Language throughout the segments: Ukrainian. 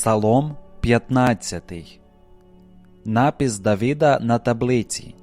Псалом 15. Напис Давида на таблиці.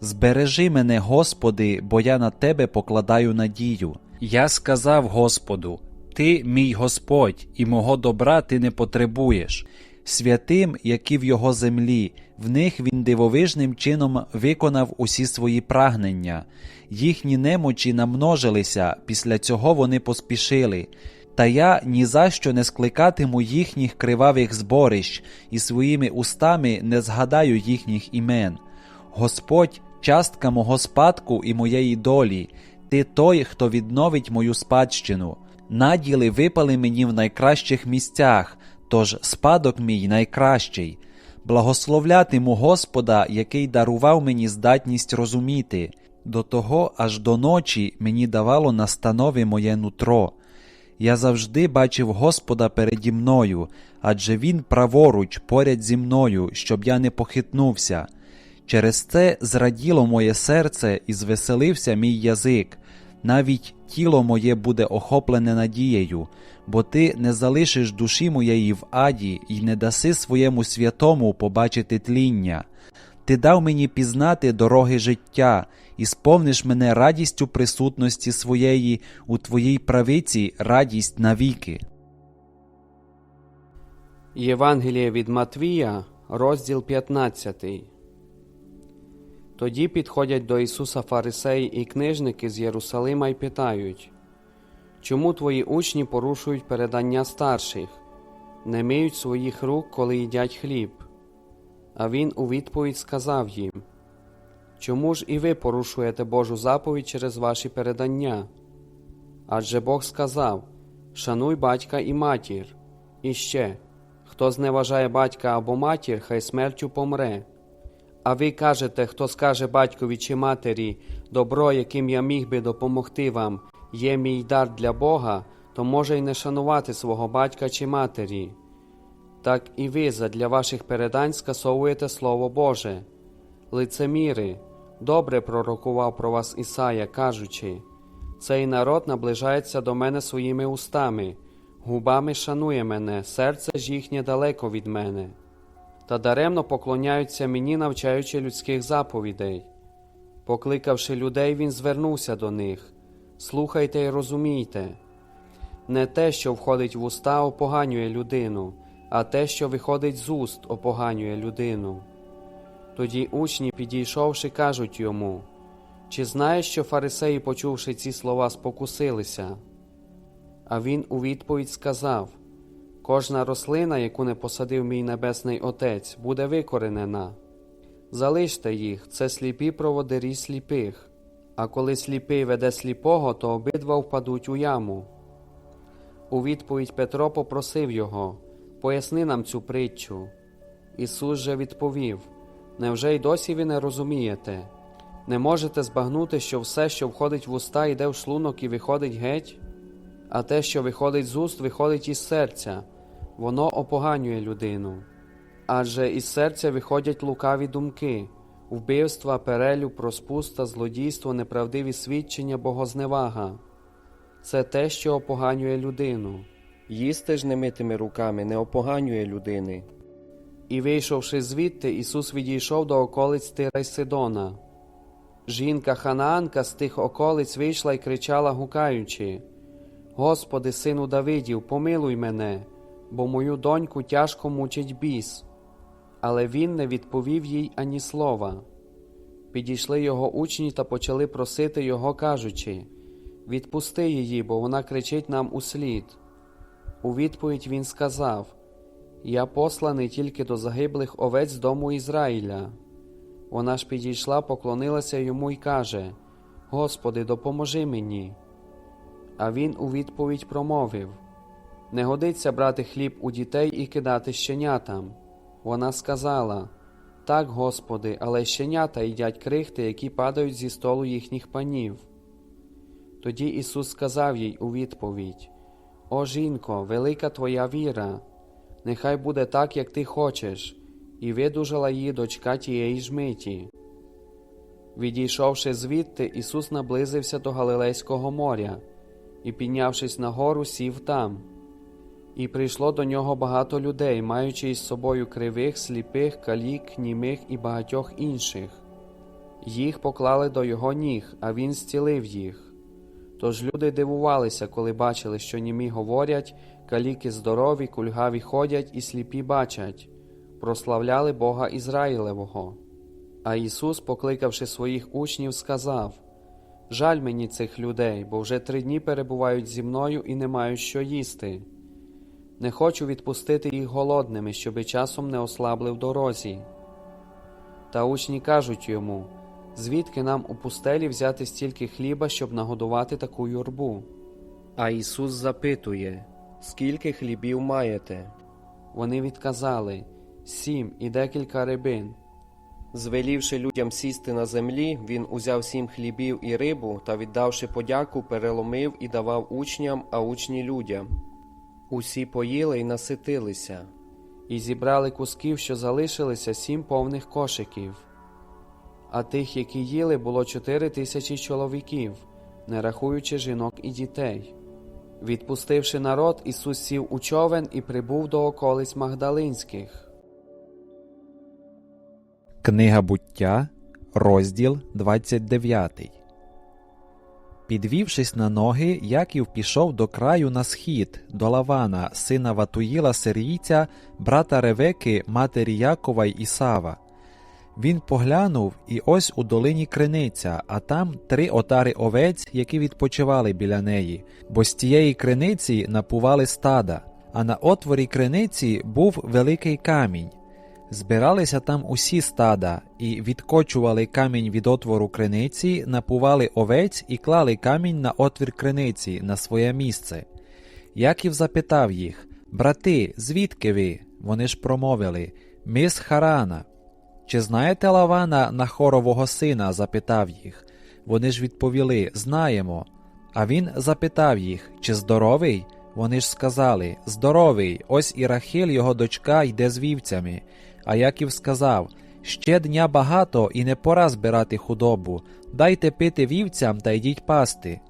Збережи мене, Господи, бо я на Тебе покладаю надію. Я сказав Господу: Ти мій Господь, і мого добра ти не потребуєш. Святим, які в його землі, в них він дивовижним чином виконав усі свої прагнення. Їхні немочі намножилися, після цього вони поспішили. Та я ні за що не скликатиму їхніх кривавих зборищ, і своїми устами не згадаю їхніх імен. Господь, частка мого спадку і моєї долі, ти той, хто відновить мою спадщину. Наділи випали мені в найкращих місцях, тож спадок мій найкращий. Благословлятиму Господа, який дарував мені здатність розуміти. До того аж до ночі мені давало настанови моє нутро. Я завжди бачив Господа переді мною, адже Він праворуч поряд зі мною, щоб я не похитнувся. Через це зраділо моє серце і звеселився мій язик. Навіть тіло моє буде охоплене надією, бо ти не залишиш душі моєї в аді і не даси своєму святому побачити тління. Ти дав мені пізнати дороги життя, і сповниш мене радістю присутності своєї у твоїй правиці радість навіки. Євангеліє від Матвія, розділ 15. Тоді підходять до Ісуса фарисеї і книжники з Єрусалима і питають, чому твої учні порушують передання старших, не миють своїх рук, коли їдять хліб? А він у відповідь сказав їм Чому ж і ви порушуєте Божу заповідь через ваші передання? Адже Бог сказав Шануй батька і матір, і ще хто зневажає батька або матір, хай смертю помре. А ви кажете, хто скаже батькові чи матері, добро, яким я міг би допомогти вам, є мій дар для Бога, то може й не шанувати свого батька чи матері. Так і ви задля ваших передань скасовуєте Слово Боже. Лицеміри, добре пророкував про вас Ісая, кажучи, цей народ наближається до мене своїми устами, губами шанує мене, серце ж їхнє далеко від мене, та даремно поклоняються мені, навчаючи людських заповідей. Покликавши людей, він звернувся до них слухайте й розумійте. Не те, що входить в уста, опоганює людину, а те, що виходить з уст, опоганює людину. Тоді учні, підійшовши, кажуть йому Чи знаєш, що фарисеї, почувши ці слова, спокусилися? А він у відповідь сказав Кожна рослина, яку не посадив мій небесний Отець, буде викоренена. Залиште їх, це сліпі проводирі сліпих, а коли сліпий веде сліпого, то обидва впадуть у яму. У відповідь Петро попросив його Поясни нам цю притчу. Ісус же відповів Невже й досі ви не розумієте? Не можете збагнути, що все, що входить в уста, йде в шлунок і виходить геть, а те, що виходить з уст, виходить із серця, воно опоганює людину. Адже із серця виходять лукаві думки, вбивства, перелюб, розпуста, злодійство, неправдиві свідчення, богозневага. Це те, що опоганює людину. Їсти ж немитими руками не опоганює людини. І, вийшовши звідти, Ісус відійшов до околиць Тира й Сидона. Жінка Ханаанка з тих околиць вийшла і кричала, гукаючи: Господи, сину Давидів, помилуй мене, бо мою доньку тяжко мучить біс. Але він не відповів їй ані слова. Підійшли його учні та почали просити його, кажучи: Відпусти її, бо вона кричить нам услід. У відповідь він сказав: Я посланий тільки до загиблих овець дому Ізраїля. Вона ж підійшла, поклонилася йому і каже: Господи, допоможи мені. А він у відповідь промовив: Не годиться брати хліб у дітей і кидати щенятам. Вона сказала: Так, Господи, але щенята їдять крихти, які падають зі столу їхніх панів. Тоді Ісус сказав їй у відповідь: О жінко, велика твоя віра, нехай буде так, як ти хочеш, і видужала її дочка тієї ж миті. Відійшовши звідти, Ісус наблизився до Галилейського моря і, піднявшись на гору, сів там. І прийшло до нього багато людей, маючи із собою кривих, сліпих, калік, німих і багатьох інших. Їх поклали до його ніг, а він зцілив їх. Тож люди дивувалися, коли бачили, що німі говорять, каліки здорові, кульгаві ходять і сліпі бачать, прославляли Бога Ізраїлевого. А Ісус, покликавши своїх учнів, сказав: Жаль мені цих людей, бо вже три дні перебувають зі мною і не мають що їсти. Не хочу відпустити їх голодними, щоби часом не ослабли в дорозі. Та учні кажуть йому, звідки нам у пустелі взяти стільки хліба, щоб нагодувати таку юрбу? А Ісус запитує, скільки хлібів маєте? Вони відказали сім і декілька рибин. Звелівши людям сісти на землі, він узяв сім хлібів і рибу та, віддавши подяку, переломив і давав учням, а учні людям. Усі поїли й наситилися. і зібрали кусків, що залишилися, сім повних кошиків. А тих, які їли, було чотири тисячі чоловіків, не рахуючи жінок і дітей. Відпустивши народ, Ісус сів у човен і прибув до околиць Магдалинських. Книга буття, розділ 29. Підвівшись на ноги, Яків пішов до краю на схід, до Лавана, сина Ватуїла Сирійця, брата Ревеки, матері Якова й Ісава. Він поглянув, і ось у долині криниця, а там три отари овець, які відпочивали біля неї, бо з тієї криниці напували стада, а на отворі криниці був великий камінь. Збиралися там усі стада, і відкочували камінь від отвору криниці, напували овець і клали камінь на отвір криниці на своє місце. Яків запитав їх Брати, звідки ви? Вони ж промовили Ми з Харана. Чи знаєте Лавана Нахорового сина? запитав їх. Вони ж відповіли Знаємо. А він запитав їх, чи здоровий? Вони ж сказали Здоровий, ось і Рахиль, його дочка, йде з вівцями. А Яків сказав Ще дня багато і не пора збирати худобу. Дайте пити вівцям та йдіть пасти.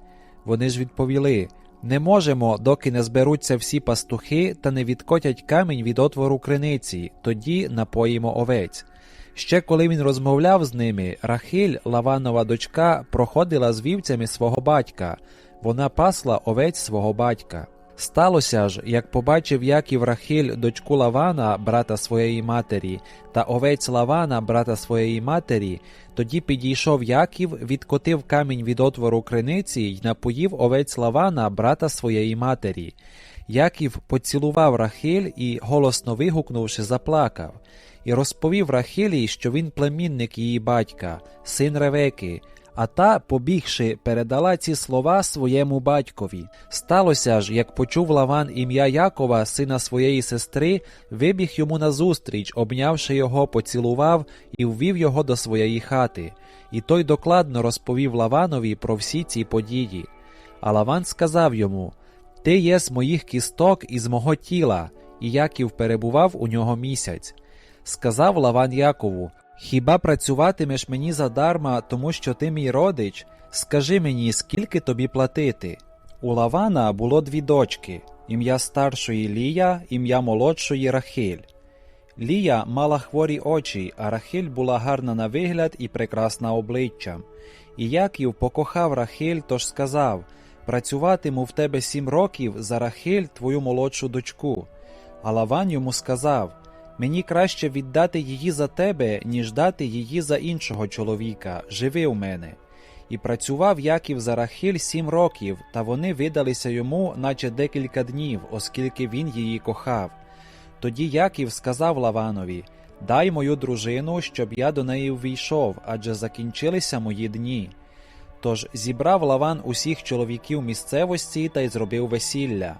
Вони ж відповіли Не можемо, доки не зберуться всі пастухи та не відкотять камінь від отвору криниці, тоді напоїмо овець. Ще коли він розмовляв з ними, Рахиль, Лаванова дочка, проходила з вівцями свого батька, вона пасла овець свого батька. Сталося ж, як побачив Яків Рахиль дочку Лавана, брата своєї матері, та овець Лавана, брата своєї матері, тоді підійшов Яків, відкотив камінь від отвору криниці й напоїв овець Лавана, брата своєї матері. Яків поцілував Рахиль і, голосно вигукнувши, заплакав, і розповів Рахилі, що він племінник її батька, син Ревеки, а та, побігши, передала ці слова своєму батькові. Сталося ж, як почув Лаван ім'я Якова, сина своєї сестри, вибіг йому назустріч, обнявши його, поцілував і ввів його до своєї хати. І той докладно розповів Лаванові про всі ці події. А Лаван сказав йому: Ти є з моїх кісток і з мого тіла, і Яків перебував у нього місяць. Сказав Лаван Якову: Хіба працюватимеш мені задарма, тому що ти мій родич? Скажи мені, скільки тобі платити? У Лавана було дві дочки: ім'я старшої Лія, ім'я молодшої Рахиль. Лія мала хворі очі, а Рахиль була гарна на вигляд і прекрасна обличчям. І Яків покохав Рахиль, тож сказав: Працюватиму в тебе сім років за Рахиль, твою молодшу дочку. А Лаван йому сказав: Мені краще віддати її за тебе, ніж дати її за іншого чоловіка. Живи у мене. І працював Яків за Рахиль сім років, та вони видалися йому, наче декілька днів, оскільки він її кохав. Тоді Яків сказав Лаванові: Дай мою дружину, щоб я до неї ввійшов, адже закінчилися мої дні. Тож зібрав Лаван усіх чоловіків місцевості та й зробив весілля.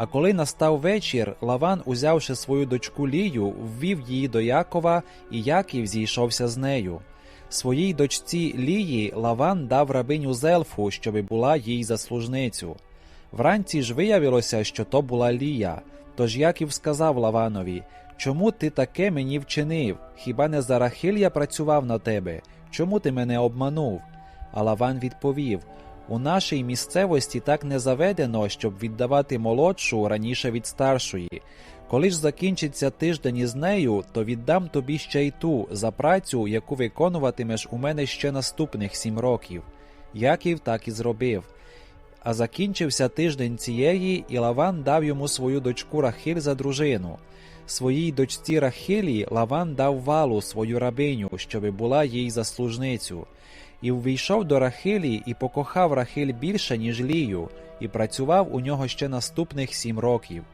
А коли настав вечір, Лаван, узявши свою дочку Лію, ввів її до Якова, і Яків зійшовся з нею. Своїй дочці Лії Лаван дав рабиню Зелфу, щоби була їй за служницю. Вранці ж виявилося, що то була Лія. Тож Яків сказав Лаванові: Чому ти таке мені вчинив? Хіба не за Рахиль я працював на тебе? Чому ти мене обманув? А Лаван відповів: У нашій місцевості так не заведено, щоб віддавати молодшу раніше від старшої. Коли ж закінчиться тиждень із нею, то віддам тобі ще й ту за працю, яку виконуватимеш у мене ще наступних сім років. Яків так і зробив. А закінчився тиждень цієї, і Лаван дав йому свою дочку Рахиль за дружину. Своїй дочці Рахилі Лаван дав валу свою рабиню, щоби була їй за служницю. І увійшов до Рахилі і покохав Рахиль більше, ніж Лію, і працював у нього ще наступних сім років.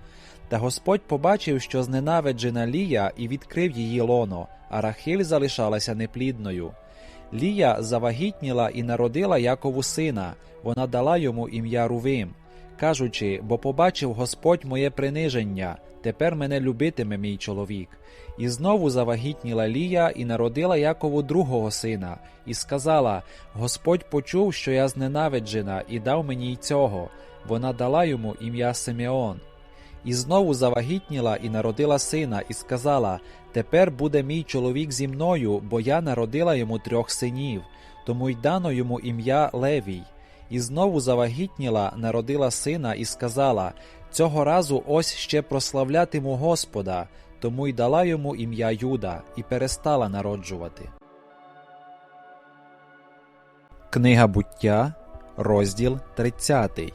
Та Господь побачив, що зненавиджена Лія, і відкрив її лоно, а Рахиль залишалася неплідною. Лія завагітніла і народила Якову сина, вона дала йому ім'я Рувим, кажучи, бо побачив Господь моє приниження, тепер мене любитиме мій чоловік. І знову завагітніла Лія і народила Якову другого сина, і сказала: Господь почув, що я зненавиджена, і дав мені й цього. Вона дала йому ім'я Симеон. І знову завагітніла і народила сина, і сказала: Тепер буде мій чоловік зі мною, бо я народила йому трьох синів, тому й дано йому ім'я Левій. І знову завагітніла, народила сина, і сказала: Цього разу ось ще прославлятиму Господа, тому й дала йому ім'я Юда, і перестала народжувати. Книга буття, розділ 30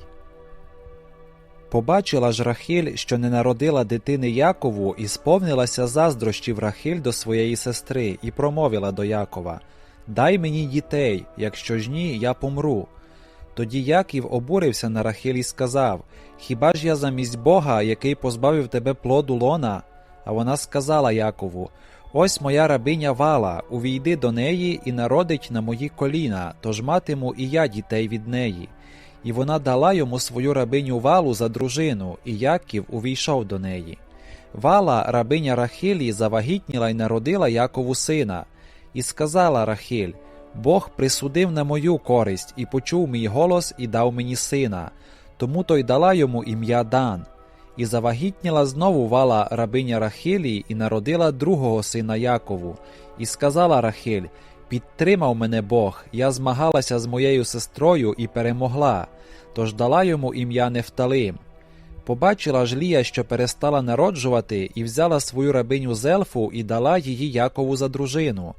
Побачила ж Рахиль, що не народила дитини Якову, і сповнилася заздрощів Рахиль до своєї сестри, і промовила до Якова Дай мені дітей, якщо ж ні, я помру. Тоді Яків обурився на Рахиль і сказав Хіба ж я замість Бога, який позбавив тебе плоду лона? А вона сказала Якову Ось моя рабиня Вала, увійди до неї і народить на мої коліна, тож матиму і я дітей від неї. І вона дала йому свою рабиню Валу за дружину, і Яків увійшов до неї. Вала, рабиня Рахилі, завагітніла й народила Якову сина, і сказала Рахиль: Бог присудив на мою користь і почув мій голос і дав мені сина, тому то й дала йому ім'я Дан. І завагітніла знову вала рабиня Рахилі і народила другого сина Якову, і сказала Рахиль: Підтримав мене Бог, я змагалася з моєю сестрою і перемогла, тож дала йому ім'я Нефталим. Побачила ж Лія, що перестала народжувати, і взяла свою рабиню Зелфу і дала її Якову за дружину.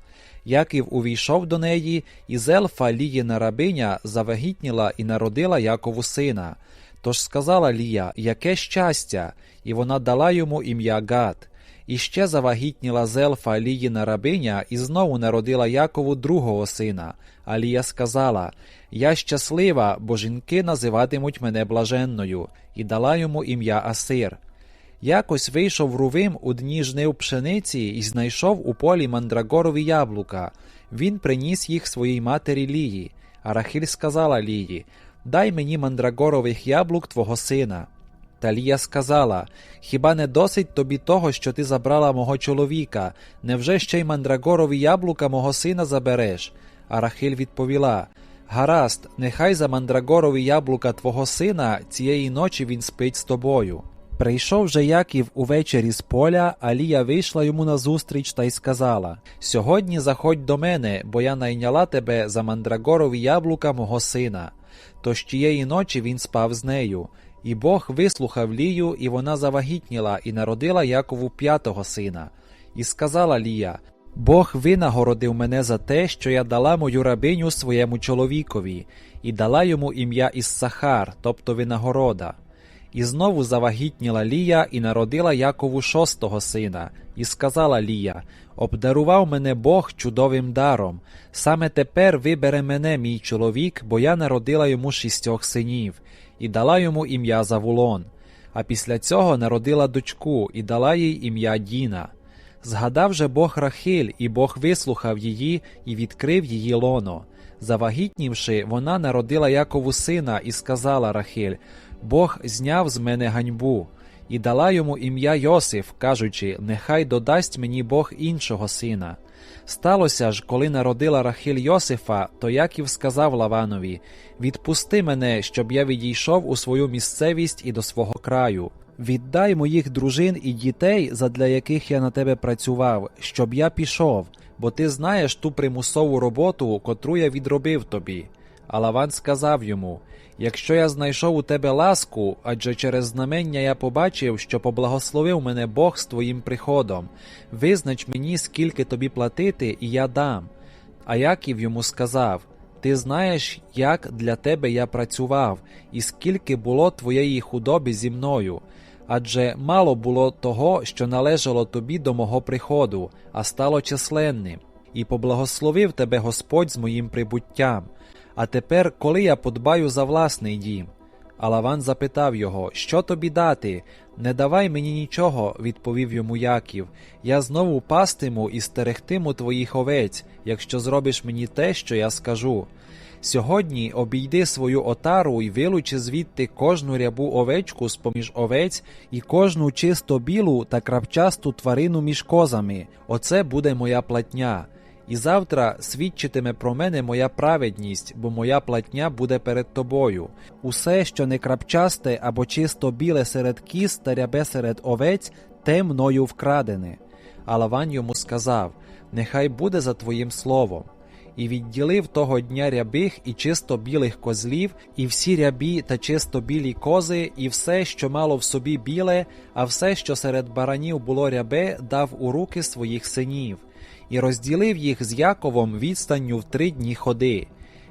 Яків увійшов до неї, і Зелфа, Ліїна рабиня, завагітніла і народила Якову сина. Тож сказала Лія, яке щастя, і вона дала йому ім'я Гад. І ще завагітніла Зелфа Ліїна рабиня і знову народила Якову другого сина. А Лія сказала: Я щаслива, бо жінки називатимуть мене блаженною, і дала йому ім'я Асир. Якось вийшов Рувим у дні жнив пшениці і знайшов у полі мандрагорові яблука. Він приніс їх своїй матері Лії. А Рахиль сказала Лії: Дай мені мандрагорових яблук твого сина. Та Лія сказала: Хіба не досить тобі того, що ти забрала мого чоловіка? Невже ще й мандрагорові яблука мого сина забереш? А Рахиль відповіла: Гаразд, нехай за мандрагорові яблука твого сина цієї ночі він спить з тобою. Прийшов же Яків увечері з поля, а Лія вийшла йому назустріч та й сказала: Сьогодні заходь до мене, бо я найняла тебе за мандрагорові яблука мого сина. Тож тієї ночі він спав з нею. І Бог вислухав Лію, і вона завагітніла і народила Якову п'ятого сина. І сказала Лія: Бог винагородив мене за те, що я дала мою рабиню своєму чоловікові, і дала йому ім'я Іссахар, тобто винагорода. І знову завагітніла Лія і народила Якову шостого сина, і сказала Лія: Обдарував мене Бог чудовим даром. Саме тепер вибере мене мій чоловік, бо я народила йому шістьох синів, і дала йому ім'я Завулон. А після цього народила дочку і дала їй ім'я Діна. Згадав же Бог Рахиль, і Бог вислухав її і відкрив її лоно. Завагітнівши, вона народила Якову сина і сказала Рахиль: Бог зняв з мене ганьбу, і дала йому ім'я Йосиф, кажучи: Нехай додасть мені Бог іншого сина. Сталося ж, коли народила Рахиль Йосифа, то Яків сказав Лаванові: Відпусти мене, щоб я відійшов у свою місцевість і до свого краю. Віддай моїх дружин і дітей, задля яких я на тебе працював, щоб я пішов, бо ти знаєш ту примусову роботу, котру я відробив тобі. А Лаван сказав йому: Якщо я знайшов у тебе ласку, адже через знамення я побачив, що поблагословив мене Бог з твоїм приходом, визнач мені, скільки тобі платити, і я дам. А Яків йому сказав: Ти знаєш, як для тебе я працював, і скільки було твоєї худоби зі мною. Адже мало було того, що належало тобі до мого приходу, а стало численним, і поблагословив тебе Господь з моїм прибуттям. А тепер, коли я подбаю за власний дім. А Лаван запитав його, що тобі дати? Не давай мені нічого, відповів йому Яків. Я знову пастиму і стерегтиму твоїх овець, якщо зробиш мені те, що я скажу. Сьогодні обійди свою отару і вилучи звідти кожну рябу овечку з поміж овець і кожну чисто білу та крапчасту тварину між козами. Оце буде моя платня. І завтра свідчитиме про мене моя праведність, бо моя платня буде перед тобою. Усе, що не крапчасте або чисто біле серед кіз та рябе серед овець, те мною вкрадене. А Лаван йому сказав: Нехай буде за твоїм словом. І відділив того дня рябих і чисто білих козлів, і всі рябі та чисто білі кози, і все, що мало в собі біле, а все, що серед баранів було рябе, дав у руки своїх синів, і розділив їх з Яковом відстанню в три дні ходи.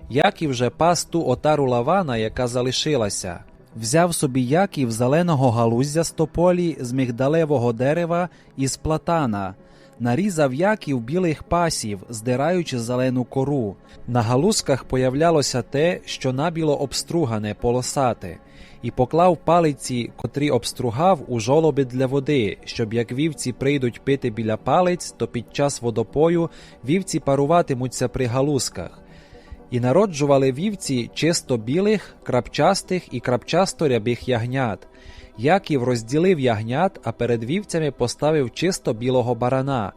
Яків же пас ту отару Лавана, яка залишилася. Взяв собі Яків зеленого галуздя з тополі, з мигдалевого дерева і з платана. Нарізав Яків білих пасів, здираючи зелену кору. На галузках появлялося те, що набіло обстругане, полосате, і поклав палиці, котрі обстругав, у жолоби для води, щоб як вівці прийдуть пити біля палиць, то під час водопою вівці паруватимуться при галузках. І народжували вівці чисто білих, крапчастих і крапчасто рябих ягнят. Яків розділив ягнят, а перед вівцями поставив чисто білого барана,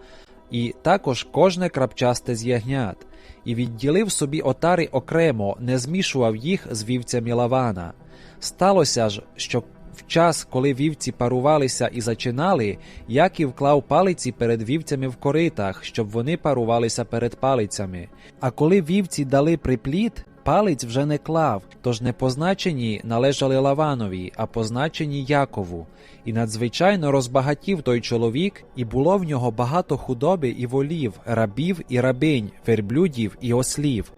і також кожне крапчасте з ягнят, і відділив собі отари окремо, не змішував їх з вівцями Лавана. Сталося ж, що в час, коли вівці парувалися і зачинали, Яків клав палиці перед вівцями в коритах, щоб вони парувалися перед палицями. А коли вівці дали припліт, палиць вже не клав, тож не позначені належали Лаванові, а позначені Якову. І надзвичайно розбагатів той чоловік, і було в нього багато худоби і волів, рабів і рабинь, верблюдів і ослів.